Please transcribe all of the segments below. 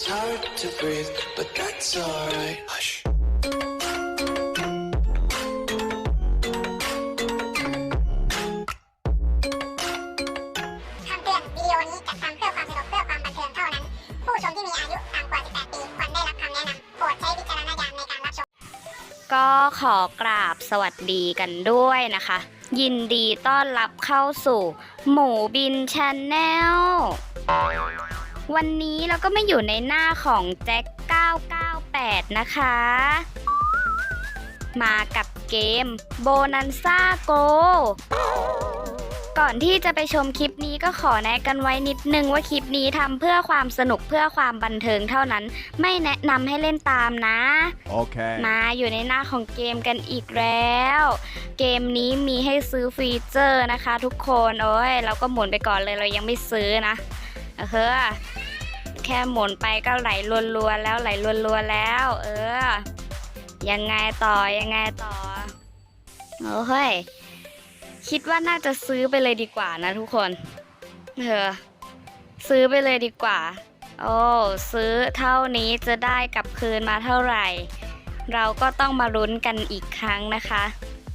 It's hard to breathe, but that's alright. Hush. คำเตือนวิดีโอนี้จัดทำเพื่อความสนุกเพื่อความบันเทิงเท่านั้น ผู้ชมที่มีอายุต่ำกว่า 18 ปีควรได้รับคำแนะนำโปรดใช้วิจารณญาณในการรับชม ก็ขอกราบสวัสดีกันด้วยนะคะ ยินดีต้อนรับเข้าสู่ หมูบินชาแนล วันนี้เราก็ไม่อยู่ในหน้าของแจ็ค998 นะคะ มากับเกมโบนันซ่าโกก่อนที่จะไปชมคลิปนี้ก็ขอแนะกันไว้นิดนึงว่าคลิปนี้ทำเพื่อความสนุกเพื่อความบันเทิงเท่านั้น ไม่แนะนำให้เล่นตามนะ Okay. มาอยู่ในหน้าของเกมกันอีกแล้ว เกมนี้มีให้ซื้อฟีเจอร์นะคะ ทุกคนโอ้ยเราก็หมุนไปก่อนเลยเรายังไม่ซื้อนะเออ แค่หมุนไปก็ไหลรัวๆแล้วไหลรัวๆแล้ว เออ ยังไงต่อยังไงต่อโอ้เฮ้ยคิดว่าน่าจะซื้อไปเลยดีกว่านะทุกคนเออซื้อไปเลยดีกว่า โอ้ซื้อเท่านี้จะได้กลับคืนมาเท่าไหร่ เราก็ต้องมาลุ้นกันอีกครั้งนะคะ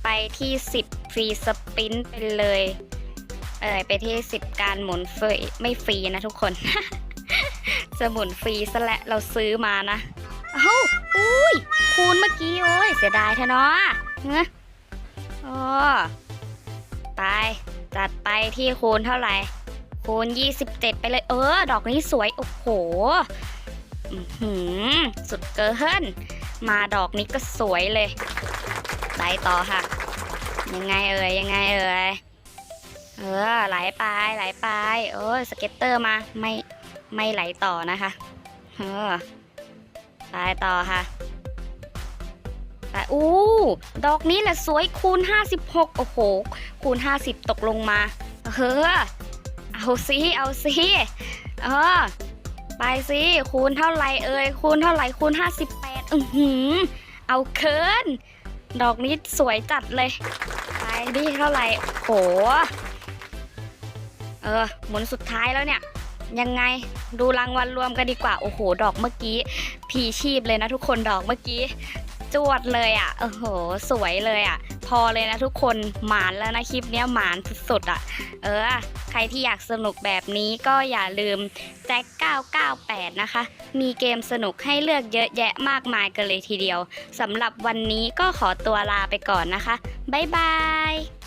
ไปที่ 10 ฟรีสปินไปเลย เออไปที่ 10 การหมุนฟรีไม่ฟรีนะทุกคน จะหมุนฟรีซะและเราซื้อมานะ เอ้าอุ้ยคูณเมื่อกี้โอ้ยเสียดายเถอเนาะเนอะโอ้ไปจัดไปที่คูณเท่าไหร่ คูณ 27 ไปเลยเออ ดอกนี้สวย โอ้โหหือสุดเกินมาดอกนี้ก็สวยเลยไหลต่อค่ะ ยังไงเอ่ยยังไงเอ่ยเออไหลไปไหลไปโอ้ยสเก็ตเตอร์มาไม่ ไม่ไหลต่อนะคะเออไปต่อค่ะไปอู้ดอกนี้แหละสวยคูณ 56 โอ้โห คูณ 50 ตกลงมาเออเอาสิเอาสิเออไปสิคูณเท่าไหร่เอ่ยคูณเท่าไหร่คูณ 58 อือหือเอาเคินดอกนี้สวยจัดเลย ไปดิเท่าไหร่โห เออหมุนสุดท้ายแล้วเนี่ย ยังไงดูรางวัลรวมกันดีกว่า โอ้โห ดอกเมื่อกี้พีชีพเลยนะทุกคนดอกเมื่อกี้ จวดเลยอะ่ะโอ้โห สวยเลยอะ่ะ พอเลยนะทุกคนหมานแล้วนะคลิปเนี้ยหมานสุดๆอะ่ะ เออ ใครที่อยากสนุกแบบนี้ก็อย่าลืมแจ็ค998 นะคะ มีเกมสนุกให้เลือกเยอะแยะมากมายกันเลยทีเดียวสำหรับวันนี้ก็ขอตัวลาไปก่อนนะคะบ๊ายบาย